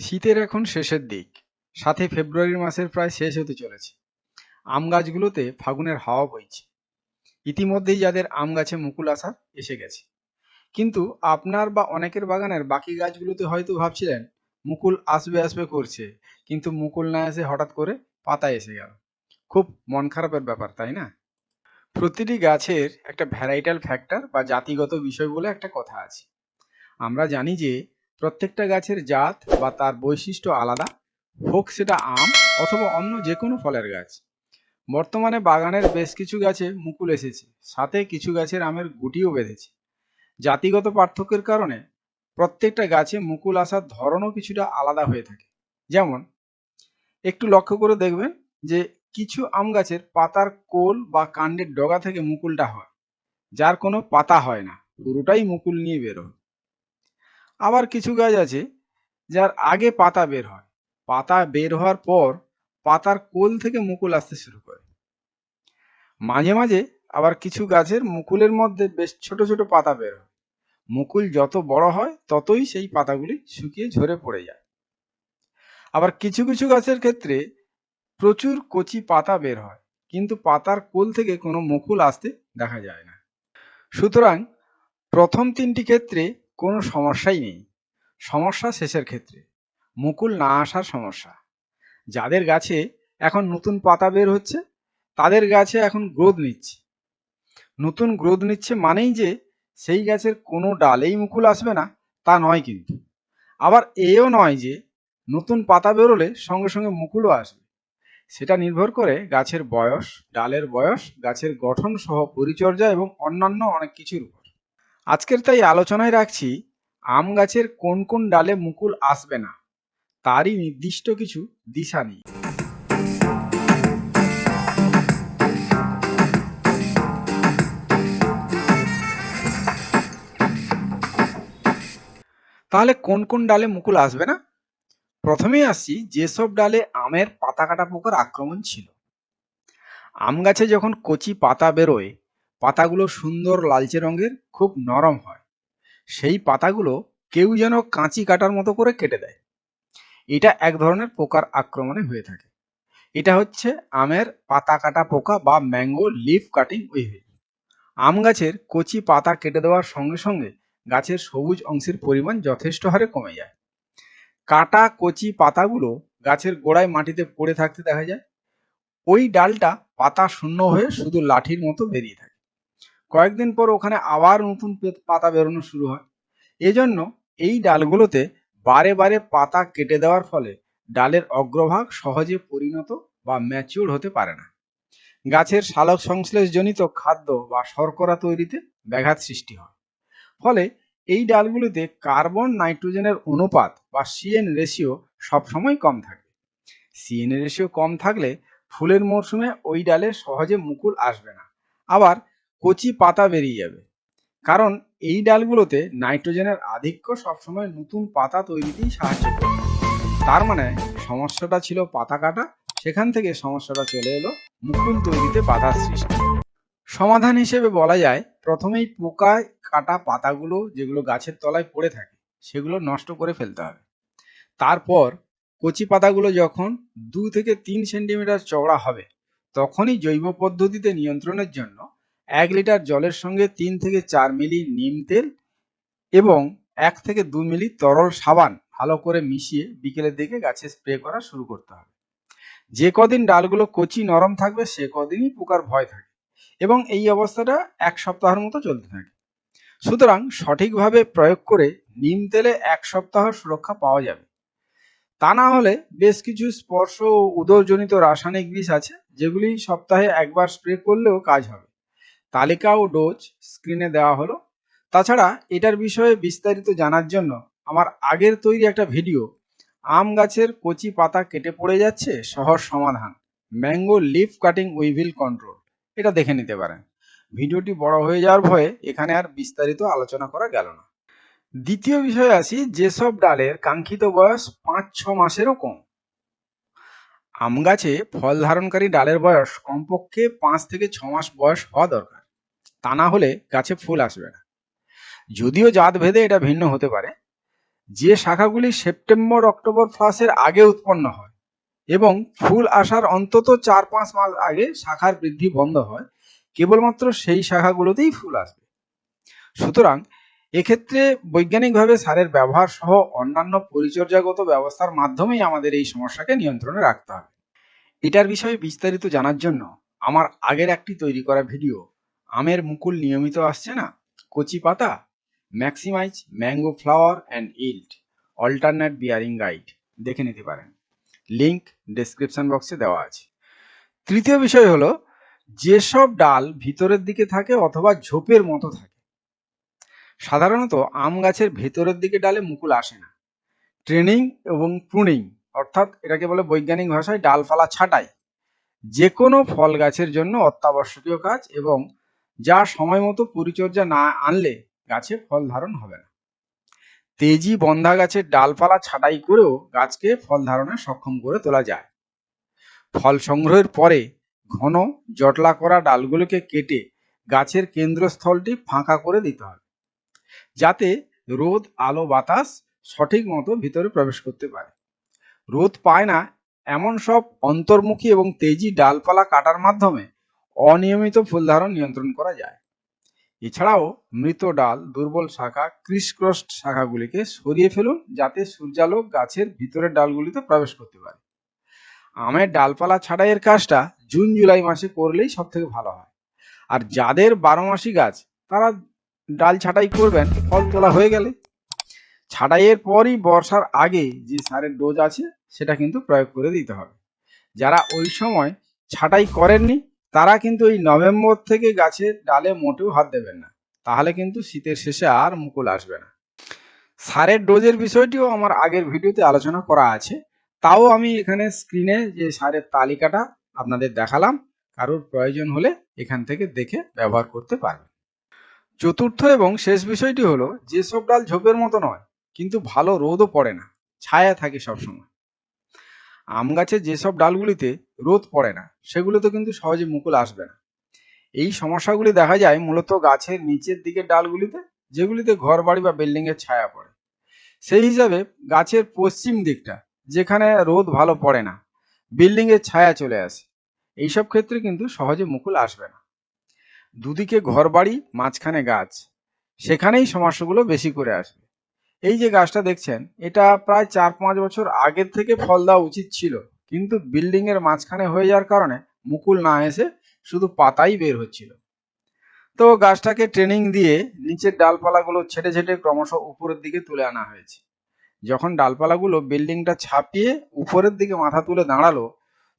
শীতের এখন শেষের দিক। সাথে ফেব্রুয়ারি মাসের প্রায় শেষ হতে চলেছে। আম গাছগুলোতে ফাগুনের হাওয়া বইছে। ইতিমধ্যেই যাদের আম গাছে মুকুল আসা এসে গেছে। কিন্তু আপনার বা অনেকের বাগানের বাকি গাছগুলোতে হয়তো ভাবছিলেন, মুকুল আসবে আসবে করছে। কিন্তু মুকুল না এসে হঠাৎ করে পাতা এসে গেল। খুব মন খারাপের ব্যাপার, তাই না? প্রতিটি গাছের একটা ভ্যারাইটাল ফ্যাক্টর বা জাতিগত বিষয় বলে একটা কথা আছে। আমরা জানি যে প্রত্যেকটা গাছের জাত বা তার বৈশিষ্ট্য আলাদা। হোক সেটা আম অথবা অন্য যে কোনো ফলের গাছ। বর্তমানে বাগানের বেশ কিছু গাছে মুকুল এসেছে। সাথে কিছু গাছের আমের গুটিও বেঁধেছে। জাতিগত পার্থক্যের কারণে প্রত্যেকটা গাছে মুকুল আসার ধরনও কিছুটা আলাদা হয়ে থাকে। যেমন, একটু লক্ষ্য করে দেখবেন যে কিছু আম গাছের পাতার কোল বা কাণ্ডের ডগা থেকে মুকুলটা হয়। যার কোনো পাতা হয় না। পুরোটাই মুকুল নিয়ে বেরোয় আবার কিছু গাছ আছে যার আগে পাতা বের হয়। পাতা বের হওয়ার পর পাতার কোল থেকে মুকুল আসতে শুরু করে। মাঝে মাঝে আবার কিছু গাছের মুকুলের মধ্যে বেশ ছোট ছোট পাতা বের হয়। মুকুল যত বড় হয়, ততই সেই পাতাগুলি শুকিয়ে ঝরে পড়ে যায়। আবার কিছু কিছু গাছের ক্ষেত্রে প্রচুর কচি পাতা বের হয়, কিন্তু পাতার কোল থেকে কোনো মুকুল আসতে দেখা যায় না। সুতরাং প্রথম তিনটি ক্ষেত্রে কোনো সমস্যাই নেই। সমস্যা শেষের ক্ষেত্রে। মুকুল না আসার সমস্যা। যাদের গাছে এখন নতুন পাতা বের হচ্ছে, তাদের গাছে এখন গ্রোথ নিচ্ছে। নতুন গ্রোথ নিচ্ছে মানেই যে সেই গাছের কোনো ডালেই মুকুল আসবে না, তা নয় কিন্তু। আবার এও নয় যে নতুন পাতা বেরোলে সঙ্গে সঙ্গে মুকুলও আসবে। সেটা নির্ভর করে গাছের বয়স, ডালের বয়স, গাছের গঠন সহ পরিচর্যা এবং অন্যান্য অনেক কিছুর উপর। আজকের তাই আলোচনায় রাখছি, আম গাছের কোন কোন ডালে মুকুল আসবে না, তারই নির্দিষ্ট কিছু দিশা নেই তাহলে কোন কোন ডালে মুকুল আসবে না? প্রথমেই আসছি, যেসব ডালে আমের পাতা কাটা পোকার আক্রমণ ছিল। আম গাছে যখন কচি পাতা বেরোয় পাতাগুলো সুন্দর লালচে রঙের, খুব নরম হয়। সেই পাতাগুলো কেউ যেন কাঁচি কাটার মতো করে কেটে দেয়। এটা এক ধরনের পোকার আক্রমণে হয়ে থাকে। এটা হচ্ছে আমের পাতা কাটা পোকা বা ম্যাঙ্গো লিফ কাটিং উইভিল। আম গাছের কচি পাতা কেটে দেওয়ার সঙ্গে সঙ্গে গাছের সবুজ অংশের পরিমাণ যথেষ্ট হারে কমে যায়। কাটা কচি পাতাগুলো গাছের গোড়ায় মাটিতে পড়ে থাকতে দেখা যায়। ওই ডালটা পাতা শূন্য হয়ে শুধু লাঠির মতো বেরিয়ে থাকে। কয়েকদিন পর ওখানে আবার নতুন পাতা বেরোনো শুরু হয়। এজন্য এই ডালগুলোতে বারে বারে পাতা কেটে দেওয়ার ফলে ডালের অগ্রভাগ সহজে পরিণত বা ম্যাচিউর হতে পারে না। গাছের সালোক সংশ্লেষজনিত খাদ্য বা শর্করা তৈরিতে ব্যাঘাত সৃষ্টি হয়। ফলে এই ডালগুলিতে কার্বন নাইট্রোজেনের অনুপাত বা সিএন রেশিও সবসময় কম থাকে। সিএন রেশিও কম থাকলে ফুলের মরশুমে ওই ডালে সহজে মুকুল আসবে না। আবার কচি পাতা বেরিয়ে যাবে। কারণ এই ডালগুলোতে নাইট্রোজেনের আধিক্য সবসময় নতুন পাতা তৈরিতেই সাহায্য করে। তার মানে সমস্যাটা ছিল পাতা কাটা, সেখান থেকে সমস্যাটা চলে এলো মুকুল তৈরিতে বাধার সৃষ্টি। সমাধান হিসেবে বলা যায়, প্রথমেই পোকায় কাটা পাতাগুলো যেগুলো গাছের তলায় পড়ে থাকে, সেগুলো নষ্ট করে ফেলতে হবে। তারপর কচি পাতাগুলো যখন দু থেকে তিন সেন্টিমিটার চওড়া হবে, তখনই জৈব পদ্ধতিতে নিয়ন্ত্রণের জন্য এক লিটার জলের সঙ্গে তিন থেকে চার মিলি নিম তেল এবং এক থেকে দু মিলি তরল সাবান ভালো করে মিশিয়ে বিকেলের দিকে গাছে স্প্রে করা শুরু করতে হবে। যে কদিন ডালগুলো কচি নরম থাকবে, সে কদিনই পোকার ভয় থাকে এবং এই অবস্থাটা এক সপ্তাহের মতো চলতে থাকে। সুতরাং সঠিকভাবে প্রয়োগ করে নিম তেলে এক সপ্তাহ সুরক্ষা পাওয়া যাবে। তা না হলে বেশ কিছু স্পর্শ ও উদরজনিত রাসায়নিক বিষ আছে, যেগুলি সপ্তাহে একবার স্প্রে করলেও কাজ হবে। তালিকা ও ডোজ স্ক্রিনে দেওয়া হলো। তাছাড়া এটার বিষয়ে বিস্তারিত জানার জন্য আমার আগের তৈরি একটা ভিডিও, আম গাছের কচি পাতা কেটে পড়ে যাচ্ছে সহজ সমাধান, mango leaf cutting weevil control, এটা দেখে নিতে পারেন। ভিডিওটি বড় হয়ে যাওয়ার ভয়ে এখানে আর বিস্তারিত আলোচনা করা গেল না। দ্বিতীয় বিষয়ে আসি, যেসব ডালের কাঙ্ক্ষিত বয়স পাঁচ ছ মাসেরও কম আম গাছে ফল ধারণকারী ডালের বয়স কমপক্ষে পাঁচ থেকে ছ মাস বয়স হওয়া দরকার। তা না হলে গাছে ফুল আসবে না। যদিও জাত ভেদে এটা ভিন্ন হতে পারে। যে শাখাগুলি সেপ্টেম্বর, অক্টোবর ফ্লাসের আগে উৎপন্ন হয় এবং ফুল আসার অন্তত চার পাঁচ মাস আগে শাখার বৃদ্ধি বন্ধ হয়, কেবলমাত্র সেই শাখাগুলোতেই ফুল আসবে। সুতরাং এক্ষেত্রে বৈজ্ঞানিকভাবে সারের ব্যবহার সহ অন্যান্য পরিচর্যাগত ব্যবস্থার মাধ্যমেই আমাদের এই সমস্যাকে নিয়ন্ত্রণে রাখতে হবে। এটার বিষয়ে বিস্তারিত জানার জন্য আমার আগের একটি তৈরি করা ভিডিও, আমের মুকুল নিয়মিত আসছে না? কচি পাতা? Maximize, mango flower and yield, alternate bearing guide, দেখে নিতে পারেন। লিংক ডেসক্রিপশন বক্সে দেওয়া আছে। তৃতীয় বিষয় হলো, যেসব ডাল ভিতরের দিকে থাকে অথবা ঝোপের মতো থাকে সাধারণত আম গাছের ভেতরের দিকে ডালে মুকুল আসে না। ট্রেনিং এবং প্রুনিং, অর্থাৎ এটাকে বলে বৈজ্ঞানিক ভাষায় ডালপালা ছাঁটাই। যে কোনো ফল গাছের জন্য অত্যাবশ্যকীয় কাজ এবং যা সময় মতো পরিচর্যা না আনলে গাছে ফল ধারণ হবে না। তেজি বন্ধা গাছের ডালপালা ছাঁটাই করেও গাছকে ফল ধারণে সক্ষম করে তোলা যায়। ফল সংগ্রহের পরে ঘন, জটলা করা ডালগুলোকে কেটে গাছের কেন্দ্রস্থলটি ফাঁকা করে দিতে হবে। যাতে রোদ, আলো, বাতাস সঠিক মতো ভিতরে প্রবেশ করতে পারে। রোদ পায় না এমন সব অন্তর্মুখী এবং তেজি ডালপালা কাটার মাধ্যমে অনিয়মিত ফুলধারণ নিয়ন্ত্রণ করা যায়। এছাড়াও মৃত ডাল, দুর্বল শাখা ক্রিসক্রস্ট শাখাগুলিকে সরিয়ে ফেলুন যাতে সূর্যালোক গাছের ভিতরের ডালগুলিতে প্রবেশ করতে পারে। আমের ডালপালা ছাড়াইয়ের কাজটা জুন, জুলাই মাসে করলেই সব থেকে ভালো হয়। আর যাদের বারো মাসি গাছ, তারা ডাল ছাঁটাই করবেন, ফল তোলা হয়ে গেলে। ছাঁটাইয়ের পরই বর্ষার আগে যে সারের ডোজ আছে, সেটা কিন্তু প্রয়োগ করে দিতে হবে। যারা ওই সময় ছাঁটাই করেননি, তারা কিন্তু এই নভেম্বর থেকে গাছের ডালে মোটেও হাত দেবেন না। তাহলে কিন্তু শীতের শেষে আর মুকুল আসবে না। সারের ডোজের বিষয়টিও আমার আগের ভিডিওতে আলোচনা করা আছে। তাও আমি এখানে স্ক্রিনে যে সারের তালিকাটা আপনাদের দেখালাম, কারোর প্রয়োজন হলে এখান থেকে দেখে ব্যবহার করতে পারবেন। চতুর্থ এবং শেষ বিষয়টি হলো, যেসব ডাল ঝোপের মতো নয়, কিন্তু ভালো রোদও পড়ে না, ছায়া থাকে সবসময়। আম গাছের যেসব ডালগুলিতে রোদ পড়ে না, সেগুলোতে কিন্তু সহজে মুকুল আসবে না। এই সমস্যাগুলি দেখা যায় মূলত গাছের নিচের দিকের ডালগুলিতে, যেগুলিতে ঘর বাড়ি বা বিল্ডিং এর ছায়া পড়ে। সেই হিসাবে গাছের পশ্চিম দিকটা, যেখানে রোদ ভালো পড়ে না বিল্ডিং এর ছায়া চলে আসে। এইসব ক্ষেত্রে কিন্তু সহজে মুকুল আসবে না। দুদিকে ঘর বাড়ি মাঝখানে গাছ। সেখানেই সমস্যাগুলো বেশি করে আসবে। এই যে গাছটা দেখছেন, এটা প্রায় চার পাঁচ বছর আগের থেকে ফল দেওয়া উচিত ছিল। কিন্তু বিল্ডিং এর মাঝখানে হয়ে যাওয়ার কারণে মুকুল না এসে শুধু পাতাই বের হচ্ছিল। তো গাছটাকে ট্রেনিং দিয়ে নিচের ডালপালাগুলো ছেটে ছেটে ক্রমশ উপরের দিকে তুলে আনা হয়েছে। যখন ডালপালাগুলো বিল্ডিংটা ছাপিয়ে উপরের দিকে মাথা তুলে দাঁড়াল,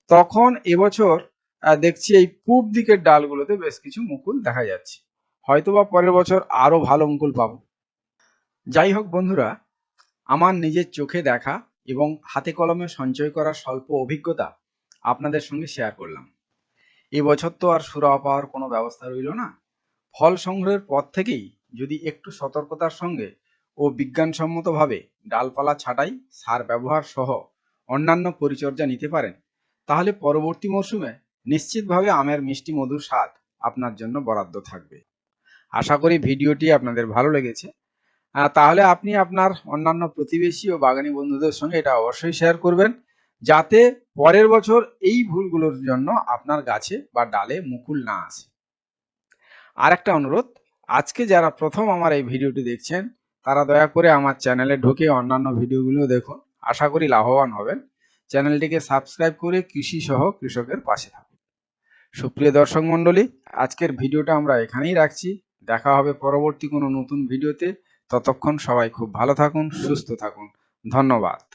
তখন এবছর দেখছি এই পূব দিকের ডালগুলোতে বেশ কিছু মুকুল দেখা যাচ্ছে। হয়তোবা পরের বছর আরও ভালো মুকুল পাব। যাই হোক বন্ধুরা, আমার নিজের চোখে দেখা এবং হাতে কলমে সঞ্চয় করার স্বল্প অভিজ্ঞতা আপনাদের সঙ্গে শেয়ার করলাম। এবছর তো আর সুরাহা পাওয়ার কোনো ব্যবস্থা রইল না। ফল সংগ্রহের পর থেকেই যদি একটু সতর্কতার সঙ্গে ও বিজ্ঞানসম্মতভাবে ডালপালা ছাঁটাই, সার ব্যবহার সহ অন্যান্য পরিচর্যা নিতে পারেন, তাহলে পরবর্তী মরশুমে নিশ্চিতভাবে আমের মিষ্টি মধুর স্বাদ আপনার জন্য বরাদ্দ থাকবে। আশা করি ভিডিওটি আপনাদের ভালো লেগেছে। তাহলে আপনি আপনার অন্যান্য প্রতিবেশী ও বাগানী বন্ধুদের সঙ্গে এটা অবশ্যই শেয়ার করবেন, যাতে পরের বছর এই ভুলগুলোর জন্য আপনার গাছে বা ডালে মুকুল না আসে। আর একটা অনুরোধ, আজকে যারা প্রথম আমার এই ভিডিওটি দেখছেন, তারা দয়া করে আমার চ্যানেলে ঢুকে অন্যান্য ভিডিওগুলো দেখুন। আশা করি লাভবান হবেন। চ্যানেলটিকে সাবস্ক্রাইব করে কৃষি সহ কৃষকের পাশে থাকুন। সুপ্রিয় দর্শক মণ্ডলী, আজকের ভিডিওটা আমরা এখানেই রাখছি। দেখা হবে পরবর্তী কোনো নতুন ভিডিওতে। ততক্ষণ সবাই খুব ভালো থাকুন, সুস্থ থাকুন। ধন্যবাদ।